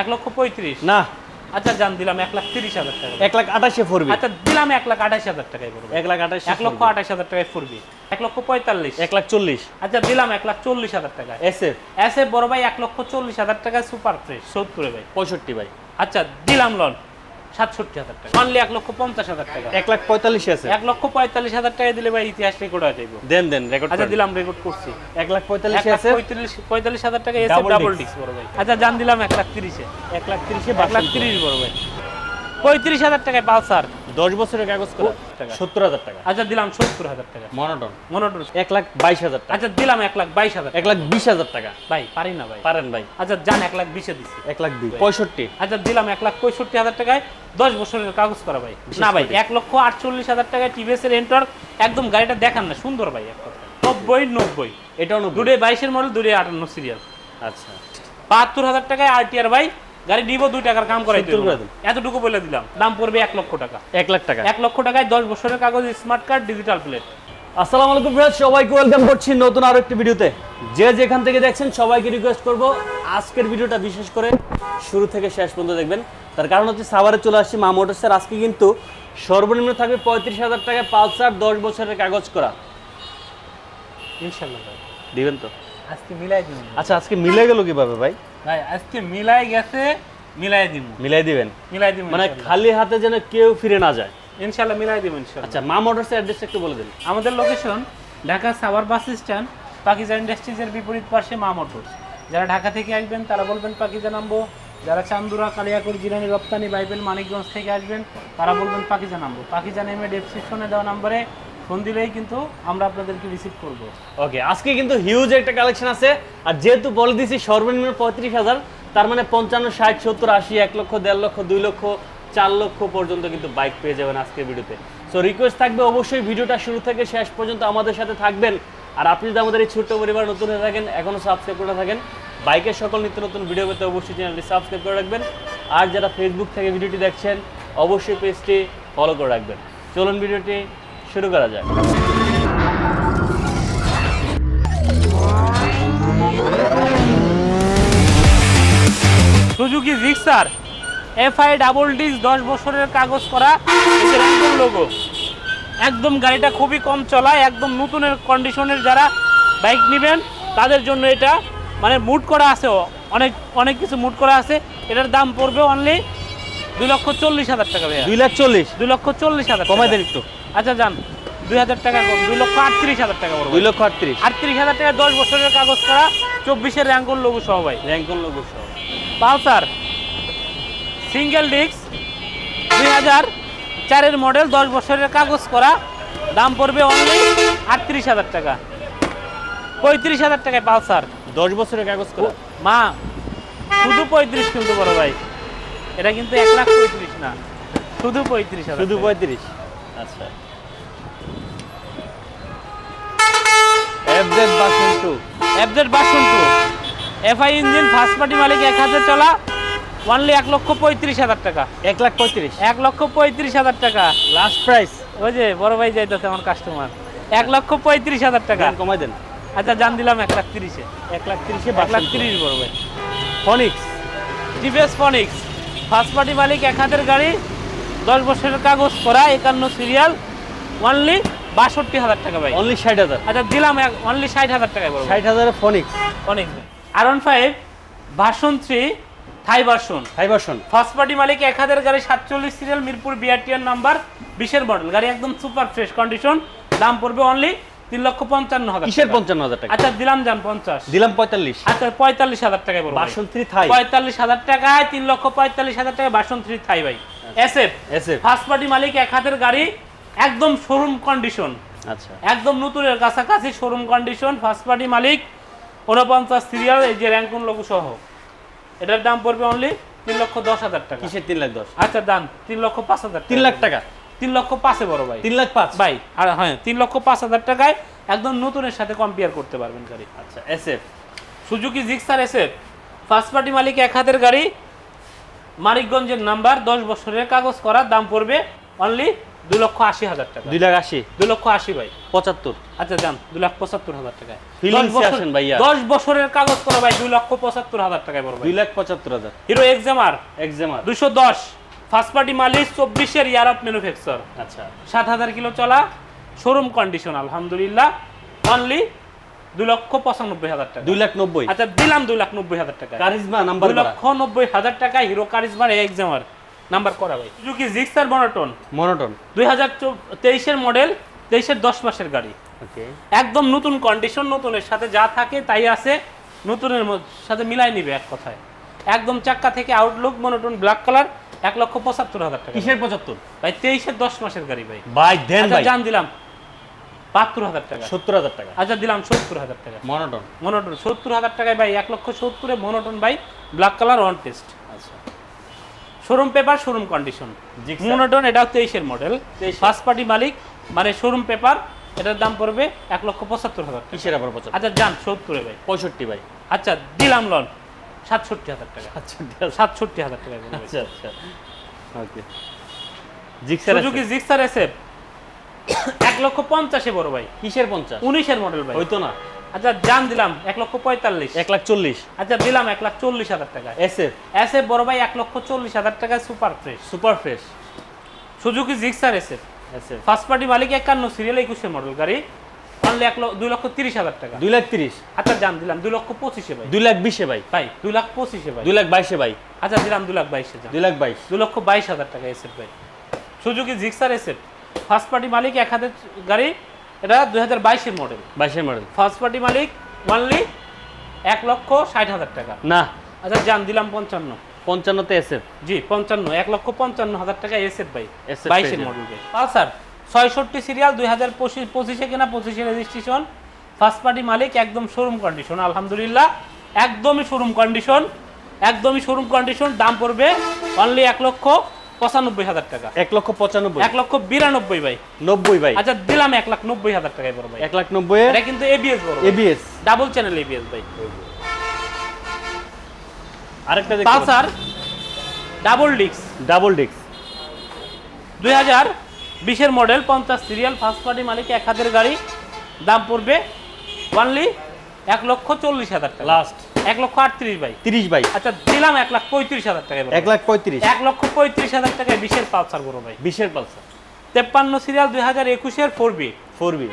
এক লক্ষ পঁয়ত্রিশ। না। আচ্ছা জান দিলাম এক লাখ তিরিশ হাজার টাকা। এক লাখ আঠাশে ফোরবি। আচ্ছা দিলাম এক লাখ আঠাশ হাজার টাকায় পড়বে এক লাখ আঠাশ এক লক্ষ আঠাশ হাজার টাকায় পড়বি এক লক্ষ পঁয়তাল্লিশ। এক লাখ চল্লিশ। আচ্ছা দিলাম এক লাখ চল্লিশ হাজার টাকা এস এফ এসে বড় ভাই এক লক্ষ চল্লিশ হাজার টাকায় সুপার ফ্রেশ। সত্তরে ভাই। পঁয়ষট্টি ভাই। আচ্ছা দিলাম লোন সাতষট্টি হাজার টাকা। অনলি এক লক্ষ পঞ্চাশ হাজার টাকা। এক লাখ পঁয়তাল্লিশ আছে। এক লক্ষ পঁয়তাল্লিশ হাজার টাকা দিলে ভাই ইতিহাস রেকর্ড হয়ে যাইব। দেন দেন রেকর্ড আচ্ছা দিলাম রেকর্ড করছি। এক লাখ পঁয়তাল্লিশ আছে। পঁয়তাল্লিশ পঁয়তাল্লিশ হাজার টাকা এসে ডাবল ডিস্ক বড় ভাই। আচ্ছা জান দিলাম এক লাখ তিরিশে। এক লাখ তিরিশে এক লাখ তিরিশ বড় ভাই। পঁয়ত্রিশ হাজার টাকায় পালসার। দশ বছরের কাগজ করা সত্তর হাজার টাকা। আচ্ছা দিলাম সত্তর হাজার টাকা। মনোটন। মনোটন। এক লাখ বাইশ হাজার টাকা। আচ্ছা দিলাম এক লাখ বাইশ হাজার এক লাখ বিশ হাজার টাকা। ভাই পারি না ভাই। পারেন ভাই। আচ্ছা যান এক লাখ বিশে দিচ্ছি এক লাখ দুই। পঁয়ষট্টি। আচ্ছা দিলাম এক লাখ পঁয়ষট্টি হাজার টাকায় দশ বছরের কাগজ করা ভাই। না ভাই এক লক্ষ আটচল্লিশ হাজার টাকায় টিভিএস এর এন্টার একদম গাড়িটা দেখান না সুন্দর ভাই এক কথা নব্বই নব্বই। এটাও দুটোই বাইশের মডেল দুটোই আটান্ন সিরিয়াল আচ্ছা। বাহাত্তর হাজার টাকায় আরটিআর ভাই গাড়ি নিব দুই টাকার কাম করাই করে এতটুকু বলে দিলাম। দাম পড়বে এক লক্ষ টাকা। এক লাখ টাকা। এক লক্ষ টাকায় দশ বছরের কাগজ স্মার্ট কার্ড ডিজিটাল প্লেট আসসালামু আলাইকুম ভিউয়ার্স সবাইকে ওয়েলকাম করছি নতুন আরও একটি ভিডিওতে। যে যেখান থেকে দেখছেন সবাইকে রিকোয়েস্ট করব আজকের ভিডিওটা বিশেষ করে শুরু থেকে শেষ পর্যন্ত দেখবেন। তার কারণ হচ্ছে সাভারে চলে আসছি মা মোটরসের আজকে কিন্তু সর্বনিম্ন থাকবে পঁয়ত্রিশ হাজার টাকায় পালসার দশ বছরের কাগজ করা। ইনশাল্লাহ দিবেন তো? আজকে মিলাই আচ্ছা আজকে মিলে গেল কীভাবে ভাই? ভাই আজকে মিলাই গেছে মিলাই দিব মিলাই দিবেন? মিলাই দিব মানে খালি হাতে যেন কেউ ফিরে না যায়। ইনশাল্লাহ মিলাই দিব ইনশাল্লাহ। আচ্ছা মা মোটরসের অ্যাড্রেসটা একটু বলে দিন। আমাদের location Dhaka Savar bus stand Pakiza ইন্ডাস্ট্রিজের বিপরীত পাশে মা মোটরস। যারা ঢাকা থেকে আসবেন তারা বলবেন পাকিজা নামবো। যারা চান্দুরা কালিয়াকুর জিরানি রপ্তানি বাইবেল মানিকগঞ্জ থেকে আসবেন তারা বলবেন পাকিজা নামবো। পাকিজা নেমে ডেসক্রিপশনে দেওয়া নাম্বারে ফোন দিলেই কিন্তু আমরা আপনাদেরকে রিসিভ করব। ওকে আজকে কিন্তু হিউজ একটা কালেকশন আছে। আর যেহেতু বলে দিছি, সর্বনিম্ন পঁয়ত্রিশ হাজার, তার মানে পঞ্চান্ন, ষাট, সত্তর, আশি, এক লক্ষ, দেড় লক্ষ, দুই লক্ষ, চার লক্ষ পর্যন্ত কিন্তু বাইক পেয়ে যাবেন আজকের ভিডিওতে সো রিকোয়েস্ট থাকবে অবশ্যই ভিডিওটা শুরু থেকে শেষ পর্যন্ত আমাদের সাথে থাকবেন। আর আপনি যদি আমাদের এই ছোট্ট পরিবার নতুন হয়ে থাকেন এখনও সাবস্ক্রাইব করে থাকেন বাইকের সকল নিত্য নতুন ভিডিও পেতে অবশ্যই চ্যানেলটি সাবস্ক্রাইব করে রাখবেন। আর যারা ফেসবুক থেকে ভিডিওটি দেখছেন, অবশ্যই পেজটি ফলো করে রাখবেন। চলুন ভিডিওটি শুরু করা যায় Suzuki Gixxer FI double disc দশ বছরের কাগজ করা লোগো একদম গাড়িটা খুবই কম চলায় একদম নতুনের কন্ডিশনের যারা বাইক নেবেন তাদের জন্য এটা। মানে মুড করা আছে অনেক অনেক কিছু মুট করা আছে। এটার দাম পড়বে অনলি দুই লক্ষ চল্লিশ হাজার টাকা ভাইয়া। দুই লাখ চল্লিশ। দুই লক্ষ চল্লিশ হাজার কমাই। দেন একটু। আচ্ছা যান। দুই হাজার টাকা কম দুই লক্ষ আটত্রিশ হাজার টাকা পড়বে দুই লক্ষ আটত্রিশ। আটত্রিশ হাজার টাকা দশ বছরের কাগজ করা চব্বিশের র্যাঙ্কল লোগো সহ ভাই। র্যাঙ্কন লোগো সহ। পালসার সিঙ্গেল ডিস্ক দুই হাজার চারের মডেল দশ বছরের কাগজ করা দাম পড়বে অনলি আটত্রিশ হাজার টাকা। পঁয়ত্রিশ হাজার টাকায় পালসার। দশ বছরের কাগজ করা। মা শুধু পঁয়ত্রিশ কিন্তু বড় ভাই। এটা কিন্তু এক লাখ পঁয়ত্রিশ না। শুধু পঁয়ত্রিশ হাজার শুধু পঁয়ত্রিশ। আচ্ছা। FZ version two FZ version two FI engine first party মালিক এক হাজার চলা অনলি এক লক্ষ পঁয়ত্রিশ হাজার টাকা। এক লাখ পঁয়ত্রিশ? এক লক্ষ পঁয়ত্রিশ হাজার টাকা। লাস্ট প্রাইস ওই যে বড় ভাই যাইতেছে আমার কাস্টমার এক লক্ষ পঁয়ত্রিশ হাজার টাকা। কমাই দেন। আচ্ছা জান দিলাম এক লাখ তিরিশে। এক লাখ তিরিশে এক লাখ তিরিশ বড় ভাই। Phoenix TVS Phoenix first party মালিক এক হাতের গাড়ি দশ বছরের কাগজ করা একান্ন সিরিয়াল অনলি বাষট্টি হাজার টাকা ভাই। অনলি ষাট হাজার। আচ্ছা দিলাম অনলি ষাট হাজার টাকায় ভাই ষাট হাজারের ফনিক্স অনেক R one five version three থাই version five version first party মালিক এক হাজার গাড়ি সাতচল্লিশ সিরিয়াল মিরপুর বিআরটিআর নাম্বার বিশের মডেল গাড়ি একদম সুপার ফ্রেশ কন্ডিশন দাম পড়বে অনলি তিন লক্ষ পঞ্চান্ন হাজার কিসের পঞ্চান্ন হাজার টাকা? আচ্ছা দিলাম যান পঞ্চাশ। দিলাম পঁয়তাল্লিশ। আচ্ছা পঁয়তাল্লিশ হাজার টাকায় পড়বে বাসন থ্রি থাই পঁয়তাল্লিশ হাজার টাকায় তিন লক্ষ পঁয়তাল্লিশ হাজার টাকায় বাসন থ্রি থাই ভাই। SF S F first party মালিক এক হাতের গাড়ি একদম শোরুম কন্ডিশন আচ্ছা। একদম নতুনের কাছাকাছি শোরুম কন্ডিশন ফার্স্ট পার্টি মালিক উনপঞ্চাশ সিরিয়াল এই যে র্যাঙ্কুন লঘু সহ। এটার দাম পড়বে অনলি তিন লক্ষ দশ হাজার টাকা। কিসের তিন লাখ দশ? আচ্ছা দাম তিন লক্ষ পাঁচ হাজার তিন লাখ টাকা? তিন লক্ষ পাঁচে বড় ভাই। তিন লাখ পাঁচ? ভাই আর হ্যাঁ তিন লক্ষ পাঁচ হাজার টাকায় একদম নতুনের সাথে কম্পেয়ার করতে পারবেন গাড়ি। আচ্ছা এস এফ সুজুকি জিক্সার এসে ফার্স্ট পার্টি মালিক এক হাতের গাড়ি। মানিকগঞ্জের নাম্বার দশ বছরের কাগজ করা দাম পড়বে অনলি দুই লক্ষ আশি হাজার টাকা। দুই লাখ আশি? দুই লক্ষ আশি ভাই। পঁচাত্তর? আচ্ছা যান দুই লাখ পঁচাত্তর হাজার টাকায়। দশ আসেন ভাইয়া। দশ বছরের কাগজ করা ভাই দুই লক্ষ পঁচাত্তর হাজার টাকায় বড় দুই লাখ পঁচাত্তর হাজার। হিরো এক্সামার এক্সেমার দুশো দশ। ফার্স্ট পার্টি মালিক চব্বিশের ইয়ার অফ ম্যানুফ্যাকচার আচ্ছা। সাত হাজার কিলো চলা শোরুম কন্ডিশন আলহামদুলিল্লাহ। অনলি দুই লক্ষ পঁচানব্বই হাজার টাকা। দুই লাখ নব্বই? আচ্ছা দিলাম দুই লাখ নব্বই হাজার টাকা কারিজমা নাম্বার দুই লক্ষ নব্বই হাজার টাকা হিরো কারিজমার এক্সামার নাম্বার করা ভাই। সুজুকি জিক্সার মনোটন মনোটন দুই হাজার তেইশের মডেল তেইশের দশ মাসের গাড়ি। ওকে। একদম নতুন কন্ডিশন নতুনের সাথে যা থাকে তাই আছে নতুনের সাথে মিলাই নিবে এক কথায়। একদম চাক্কা থেকে আউটলুক মনোটন ব্ল্যাক কালার এক লক্ষ পঁচাত্তর হাজার টাকা। কিসের পঁচাত্তর? ভাই তেইশের দশ মাসের গাড়ি ভাই। ভাই দেন আচ্ছা ভাই। জান দিলাম। বাহাত্তর হাজার টাকা। সত্তর হাজার টাকা। আচ্ছা দিলাম সত্তর হাজার টাকা। মনোটন মনোটন সত্তর হাজার টাকায় ভাই এক লক্ষ সত্তরে মনোটন ভাই ব্ল্যাক কালার ওয়ান টেস্ট আচ্ছা। Showroom paper showroom condition Gixxer। এটা এটাও তেইশের মডেল 23 ফার্স্ট পার্টি মালিক মানে শোরুম পেপার এটার দাম পড়বে এক লক্ষ পঁচাত্তর হাজার কিসের আবার পঁচাত্তর? আচ্ছা যান সত্তরে ভাই। পঁয়ষট্টি ভাই। আচ্ছা দিলাম লন সাতষট্টি হাজার টাকা। সাতষট্টি হাজার। টাকা। আচ্ছা আচ্ছা। Okay Gixxer Suzuki Gixxer SF এক লক্ষ পঞ্চাশে বড় ভাই। কিসের পঞ্চাশ? উনিশের মডেল ভাই। হইতো না। আচ্ছা জান দিলাম এক লক্ষ পঁয়তাল্লিশ। এক লাখ চল্লিশ। আচ্ছা দিলাম এক লাখ চল্লিশ হাজার টাকা। এস এফ এসএফ বড় ভাই এক লক্ষ চল্লিশ হাজার টাকা super fresh. Super fresh. Suzuki Gixxer SF. S F first party মালিক একান্ন সিরিয়াল একুশের মডেল গাড়ি। অনলি এক দুই লক্ষ তিরিশ হাজার টাকা। দুই লাখ তিরিশ। আচ্ছা জান দিলাম দুই লক্ষ পঁচিশে ভাই। দুই লাখ বিশে ভাই। ভাই দুই লাখ পঁচিশে ভাই। দুই লাখ বাইশে ভাই। আচ্ছা দিলাম দুই লাখ বাইশে দুই লাখ বাইশ। দু লক্ষ বাইশ হাজার টাকা এসেট ভাই। সুজুকি জিক্সার এসেট ফার্স্ট পার্টি মালিক এক হাজার গাড়ি। এটা দুই হাজার বাইশের মডেল বাইশের মডেল ফার্স্ট পার্টি মালিক ওয়ানলি এক লক্ষ ষাট হাজার টাকা। না। আচ্ছা জান দিলাম পঞ্চান্ন। পঞ্চান্নতে এস এফ জি পঞ্চান্ন এক লক্ষ পঞ্চান্ন হাজার টাকা এসেট ভাই। SF বাইশের মডেল ভাই পালসার ছয়ষট্টি সিরিয়াল দুই হাজার পঁচিশ পঁচিশে কেনা পঁচিশে রেজিস্ট্রেশন ফার্স্ট পার্টি মালিক একদম শোরুম কন্ডিশন আলহামদুলিল্লাহ। একদমই শোরুম কন্ডিশন একদমই শোরুম কন্ডিশন দাম পড়বে অনলি এক লক্ষ পঁচানব্বই হাজার টাকা। এক লক্ষ পঁচানব্বই। এক লক্ষ বিরানব্বই ভাই। নব্বই ভাই। আচ্ছা দিলাম এক লাখ নব্বই হাজার টাকায় বড় ভাই। এক লাখ নব্বই এটা কিন্তু এবিএস বড় এবিএস ডাবল চ্যানেল এবিএস ভাই। আরেকটা পালসার ডাবল ডিক্স ডাবল ডিক্স দুই হাজার বিশের মডেল পঞ্চাশ সিরিয়াল ফার্স্ট পার্টি মালিক এক হাতের গাড়ি। দাম পড়বে ওয়ানলি এক লক্ষ চল্লিশ হাজার টাকা। লাস্ট এক লক্ষ আটত্রিশ ভাই। তিরিশ ভাই। আচ্ছা দিলাম এক লাখ পঁয়ত্রিশ হাজার বড় এক লাখ পঁয়ত্রিশ। এক লক্ষ পঁয়ত্রিশ হাজার টাকায় বিশের পালসার বড় ভাই। বিশের পালসার। তেপ্পান্ন সিরিয়াল দুই হাজার একুশের ফোর বি। Four B.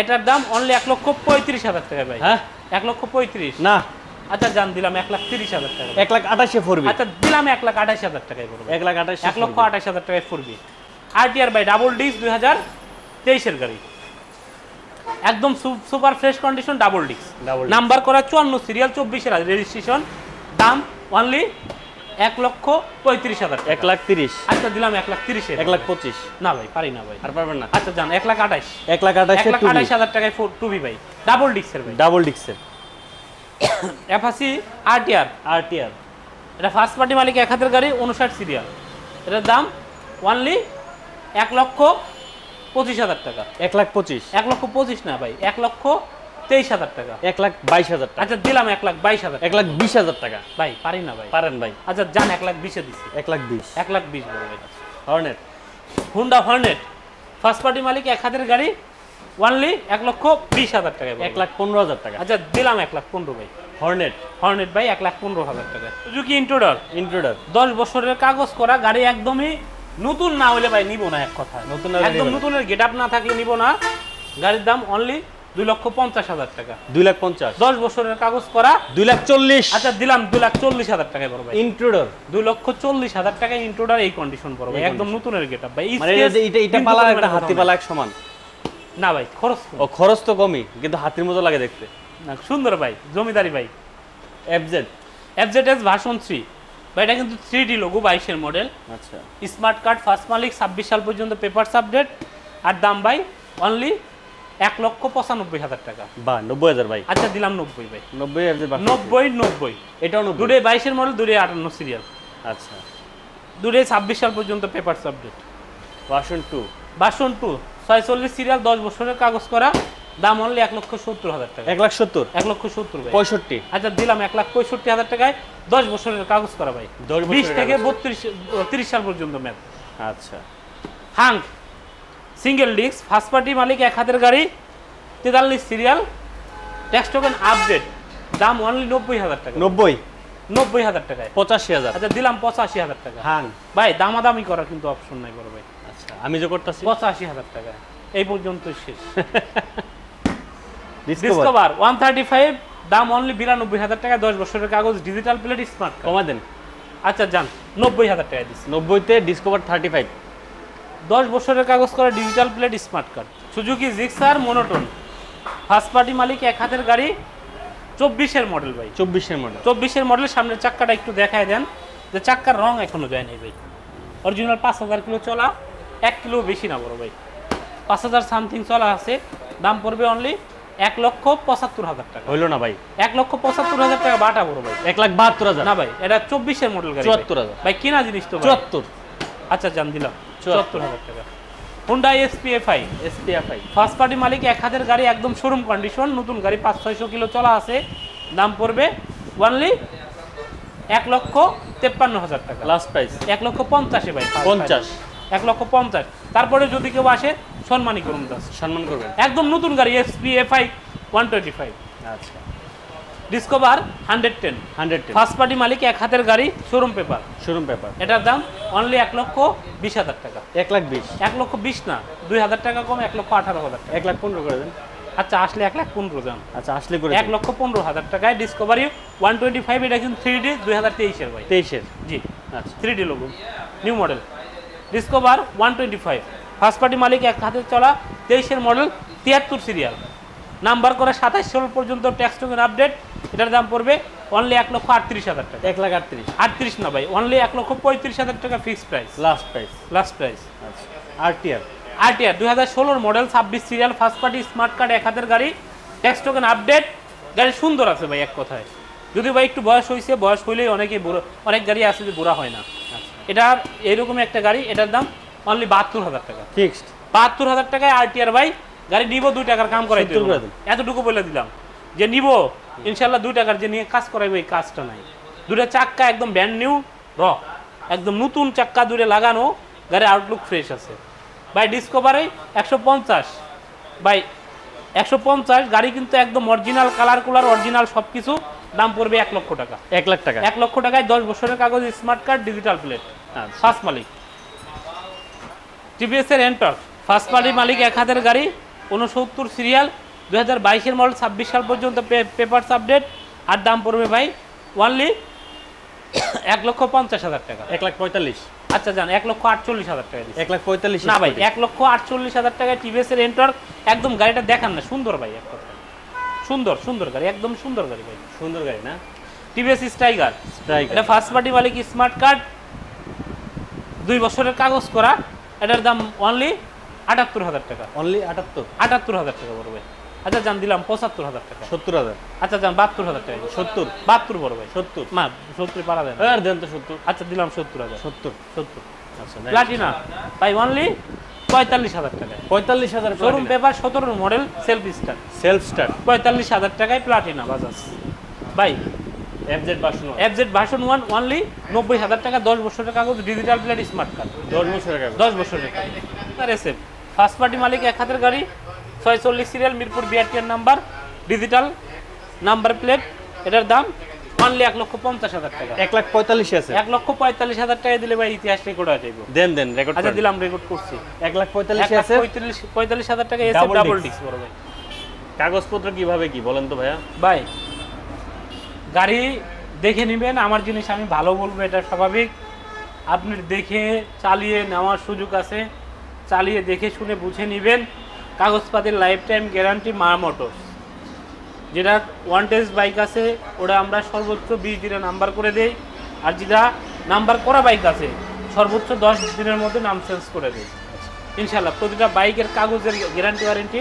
এটার দাম অনলি এক লক্ষ পঁয়ত্রিশ হাজার টাকা ভাই। হ্যাঁ? এক লক্ষ পঁয়ত্রিশ। না। আচ্ছা জান দিলাম এক লাখ তিরিশ হাজার টাকা এক লাখ আঠাশে ফোর বি। আচ্ছা দিলাম এক লাখ আঠাশ হাজার টাকায় পড়বে এক লাখ আঠাশ এক লক্ষ আঠাশ হাজার টাকায় পড়বে আরটিআর বাই ডাবল ডিস দুই হাজার তেইশের গাড়ি। একদম সুপার ফ্রেশ কন্ডিশন ডাবল ডিক্স ডাবল নাম্বার করা চুয়ান্ন সিরিয়াল চব্বিশের রেজিস্ট্রেশন দাম অনলি এক লক্ষ পঁয়ত্রিশ হাজার এক লাখ তিরিশ। আচ্ছা দিলাম এক লাখ তিরিশে এক লাখ পঁচিশ। না ভাই পারি না ভাই। আর পারবেন না। আচ্ছা জান এক লাখ আঠাশ। এক লাখ এক লাখ আঠাশ হাজার টাকায় টুবি ভাই। ডাবল ডিক্সের ভাই। ডাবল ডিক্সের এফাসি আরটিআর আর টি আর এটা ফার্স্ট পার্টি মালিক এক হাতের গাড়ি উনষাট সিরিয়াল এটার দাম ওয়ানলি এক লক্ষ পঁচিশ হাজার টাকা। এক লাখ পঁচিশ। এক লক্ষ পঁচিশ না ভাই এক লক্ষ তেইশ হাজার টাকা। এক লাখ বাইশ হাজার টাকা। আচ্ছা দিলাম এক লাখ বাইশ হাজার এক লাখ বিশ হাজার টাকা। ভাই পারি না ভাই। পারেন ভাই। আচ্ছা যান এক লাখ বিশে দিচ্ছি। এক লাখ বিশ। এক লাখ বিশ বড় ভাই। Hornet. Honda Hornet. First party মালিক এক হাতের গাড়ি ওয়ানলি এক লক্ষ বিশ হাজার টাকা এক লাখ পনেরো হাজার টাকা। আচ্ছা দিলাম এক লাখ পনেরো ভাই। হর্নেট। হর্নেট ভাই এক লাখ পনেরো হাজার টাকা সুজুকি ইন্ট্রোডার ইন্ট্রোডার দশ বছরের কাগজ করা গাড়ি একদমই নতুন না হলে ভাই নিব না এক কথা নতুন একদম। নতুনের গেট আপ না থাকলে নিব না। গাড়ির দাম অনলি দুই লক্ষ পঞ্চাশ হাজার টাকা। দুই লাখ পঞ্চাশ। দশ বছরের কাগজ করা। দুই লাখ চল্লিশ। আচ্ছা দিলাম দুই লাখ চল্লিশ হাজার টাকায় বড় ভাই। ইন্ট্রোডার দুই লক্ষ চল্লিশ হাজার টাকায় ইন্ট্রোডার এই কন্ডিশন বড় ভাই। একদম নতুনের গেট আপ ভাই। মানে এটা এটা এটা পালা একটা হাতি পালা এক সমান। না ভাই খরচ ও খরচ তো কমই কিন্তু হাতির মতো লাগে দেখতে। না সুন্দর ভাই জমিদারি ভাই। এফজেড এফজেড ভার্সন থ্রি ভাই এটা কিন্তু থ্রি ডি লোগো বাইশের মডেল আচ্ছা। স্মার্ট কার্ড ফার্স্ট মালিক ছাব্বিশ সাল পর্যন্ত পেপার আপডেট আর দাম ভাই অনলি এক লক্ষ পঁচানব্বই হাজার টাকা। বা নব্বই হাজার ভাই। আচ্ছা দিলাম নব্বই ভাই। নব্বই এফজেড নব্বই নব্বই। এটাও দুটোই বাইশের মডেল দুটোই আটান্ন সিরিয়াল আচ্ছা। দুটোই ছাব্বিশ সাল পর্যন্ত paper update version two version two ছয়চল্লিশ সিরিয়াল দশ বছরের কাগজ করা। দাম অনলি এক লক্ষ সত্তর হাজার টাকা। এক লাখ সত্তর? এক লক্ষ সত্তর ভাই। পঁয়ষট্টি। আচ্ছা দিলাম এক লাখ পঁয়ষট্টি হাজার টাকায়। দশ বছরের কাগজ করা ভাই। বিশ থেকে বত্রিশ তিরিশ সাল পর্যন্ত ম্যাথ আচ্ছা। Hunk single disc first party মালিক এক হাতের গাড়ি তেতাল্লিশ সিরিয়াল ট্যাক্স টোকেন আপডেট দাম অনলি নব্বই হাজার টাকা। নব্বই? নব্বই হাজার টাকায়। পঁচাশি হাজার। আচ্ছা দিলাম পঁচাশি হাজার টাকা। হাং ভাই দামাদামি করার কিন্তু অপশন নাই বড় ভাই। আচ্ছা আমি যে করতেছি। পঁচাশি হাজার টাকা এই পর্যন্ত শেষ। ডিসকভার ওয়ান থার্টি ফাইভ দাম অনলি বিরানব্বই হাজার টাকা দশ বছরের কাগজ ডিজিটাল প্লেট স্মার্ট কমা দেন। আচ্ছা যান নব্বই হাজার টাকা দিচ্ছি নব্বইতে ডিসকভার থার্টি ফাইভ দশ বছরের কাগজ করা digital plate smart card Suzuki Gixxer monotone first party মালিক এক হাতের গাড়ি চব্বিশের মডেল ভাই। চব্বিশের মডেল চব্বিশের মডেল সামনের চাক্কাটা একটু দেখায় দেন। যে চাক্কার রং এখনও যায় নাই ভাই। অরিজিনাল পাঁচ হাজার কিলো চলা এক কিলো বেশি না বড় ভাই। পাঁচ হাজার সামথিং চলা আছে দাম পড়বে অনলি এক লক্ষ পঁচাত্তর হাজার টাকা। হইল না ভাই। এক লক্ষ পঁচাত্তর হাজার টাকা বাটা বড় ভাই। এক লাখ বাহাত্তর হাজার। না ভাই এটা চব্বিশের মডেল গাড়ি। চুয়াত্তর হাজার। ভাই কিনা জিনিস তো। চুয়াত্তর। আচ্ছা জান দিলাম। চুয়াত্তর। হাজার টাকা। Honda SPFI SPFI first party মালিক এক হাতের গাড়ি একদম শোরুম কন্ডিশন নতুন গাড়ি পাঁচ ছয়শো কিলো চলা আছে। দাম পড়বে ওয়ানলি এক লক্ষ তেপ্পান্ন হাজার টাকা। লাস্ট প্রাইস এক লক্ষ পঞ্চাশে ভাই পঞ্চাশ। এক লক্ষ পঞ্চাশ। তারপরে যদি কেউ আসে সম্মানই করুন দাস। সম্মান করবেন। একদম নতুন গাড়ি এসপিএফআই ওয়ান টোয়েন্টি ফাইভ আচ্ছা। Discover hundred ten hundred ten first party মালিক এক হাতের গাড়ি শোরুম পেপার শোরুম পেপার এটার দাম অনলি এক লক্ষ বিশ হাজার টাকা। এক লাখ বিশ। এক লক্ষ বিশ না দুই হাজার টাকা কম এক লক্ষ আঠারো হাজার টাকা। এক লাখ পনেরো করে দেন। আচ্ছা আসলে এক লাখ পনেরো জন। আচ্ছা আসলে করে এক লক্ষ পনেরো হাজার টাকায় ডিসকভারি ওয়ান টোয়েন্টি ফাইভ এটা কিন্তু থ্রি ডি দুই হাজার তেইশের ভাই। তেইশের। জি। আচ্ছা। Three D logo new model Discover one twenty five first party মালিক এক হাতে চলা তেইশের মডেল তিয়াত্তর সিরিয়াল। নাম্বার করে সাতাশ সাল পর্যন্ত ট্যাক্স টোকেন আপডেট এটার দাম পড়বে অনলি এক লক্ষ আটত্রিশ হাজার টাকা। এক লাখ আটত্রিশ। আটত্রিশ না ভাই অনলি এক লক্ষ পঁয়ত্রিশ হাজার টাকা fixed price last price last price আচ্ছা। আরটিআর আরটিআর দুই হাজার ষোলোর মডেল ছাব্বিশ serial first party smart card এক হাতের গাড়ি। ট্যাক্স টোকেন আপডেট গাড়ি সুন্দর আছে ভাই এক কথায়। যদি ভাই একটু বয়স হয়েছে বয়স হইলেই অনেকেই বুড়ো অনেক গাড়ি আছে যে বুড়া হয় না। এটার এইরকম একটা গাড়ি এটার দাম অনলি বাহাত্তর হাজার টাকা। ফিক্সড বাহাত্তর হাজার টাকায় আরটিআর ভাই গাড়ি নিব দুই টাকার কাম করাই 70 এতটুকু বলে দিলাম। যে নিব ইনশাল্লাহ দুই টাকার যে নিয়ে কাজ করাইবো এই কাজটা নাই। দুটা চাক্কা একদম ব্যান্ড নিউ র। একদম নতুন চাক্কা দূরে লাগানো গাড়ির আউটলুক ফ্রেশ আছে। ভাই ডিসকভারে একশো পঞ্চাশ। ভাই একশো পঞ্চাশ গাড়ি কিন্তু একদম অরিজিনাল কালার কুলার অরিজিনাল সব কিছু দাম পড়বে এক লক্ষ টাকা। এক লাখ টাকা। এক লক্ষ টাকায় দশ বছরের কাগজ smart card digital plate first মালিক। টিভিএস এর এন্টর ফার্স্ট পার্টি মালিক এক হাতের গাড়ি উনসত্তর সিরিয়াল দু হাজার বাইশের মডেল ছাব্বিশ সাল পর্যন্ত পেপারস আপডেট আর দাম পড়বে ভাই ওয়ানলি এক লক্ষ পঞ্চাশ হাজার টাকা। এক লাখ পঁয়তাল্লিশ। আচ্ছা যান এক লক্ষ আটচল্লিশ হাজার টাকা এক লাখ পঁয়তাল্লিশ না ভাই এক লক্ষ আটচল্লিশ হাজার টাকায় টিভিএস এর এন্টর একদম গাড়িটা দেখান না। সুন্দর ভাই এক কথা সুন্দর সুন্দর গাড়ি একদম সুন্দর গাড়ি ভাই। সুন্দর গাড়ি না? টিভিএস স্ট্রাইকার স্ট্রাইক এটা ফার্স্ট পার্টি মালিক স্মার্ট কার্ড দুই বছরের কাগজ করা। এটার দাম অনলি আটাত্তর হাজার টাকা। অনলি আটাত্তর? আটাত্তর হাজার টাকা বড় ভাই আচ্ছা জান দিলাম পঁচাত্তর হাজার টাকা। সত্তর হাজার। আচ্ছা যান বাহাত্তর হাজার টাকা। সত্তর? বাহাত্তর বড় ভাই সত্তর? মা সত্তর পারা যায় না। আর দেন তো সত্তর। আচ্ছা দিলাম সত্তর হাজার। সত্তর। সত্তর। আচ্ছা প্লাটিনা ভাই অনলি পঁয়তাল্লিশ হাজার টাকা। পঁয়তাল্লিশ হাজার শোরুম পেপার সতেরো model self star self start পঁয়তাল্লিশ হাজার টাকায় প্লাটিনা বাজাজ। ভাই এফজেড ভার্সন ওয়ান অনলি নব্বই হাজার টাকা দশ বছরের কাগজ ডিজিটাল প্লেট স্মার্ট কার্ড দশ বছরের কাগজ। দশ বছরের এসএফ। ফার্স্ট পার্টি মালিক এক হাতের গাড়ি ছয়চল্লিশ serial Mirpur BRTR number digital number plate এটার দাম অনলি এক লক্ষ পঞ্চাশ হাজার টাকা। এক লাখ পঁয়তাল্লিশ আছে। এক লক্ষ পঁয়তাল্লিশ হাজার টাকা দিলে ভাই ইতিহাস রেকর্ড হয়ে যাইব। দেন দেন রেকর্ড আচ্ছা দিলাম রেকর্ড করছি। এক লাখ পঁয়তাল্লিশ আছে। পঁয়তাল্লিশ পঁয়তাল্লিশ হাজার টাকা এসে ডাবল ডিস্ক বড় ভাই। কাগজপত্র কীভাবে কি বলেন তো ভাইয়া। ভাই গাড়ি দেখে নেবেন, আমার জিনিস আমি ভালো বলব, এটা স্বাভাবিক। আপনি দেখে চালিয়ে নেওয়ার সুযোগ আছে, চালিয়ে দেখে শুনে বুঝে নেবেন। কাগজপাতির life time guarantee Maa Motors যেটা ওয়ান টেস্ট বাইক আছে, ওটা আমরা সর্বোচ্চ বিশ দিনে নাম্বার করে দেই, আর যেটা নাম্বার করা বাইক আছে, সর্বোচ্চ দশ দিনের মধ্যে নাম চেঞ্জ করে দেই। ইনশাল্লাহ প্রতিটা বাইকের কাগজের গ্যারান্টি ওয়ারেন্টি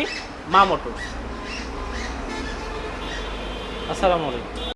মা মোটরস আসসালামু আলাইকুম।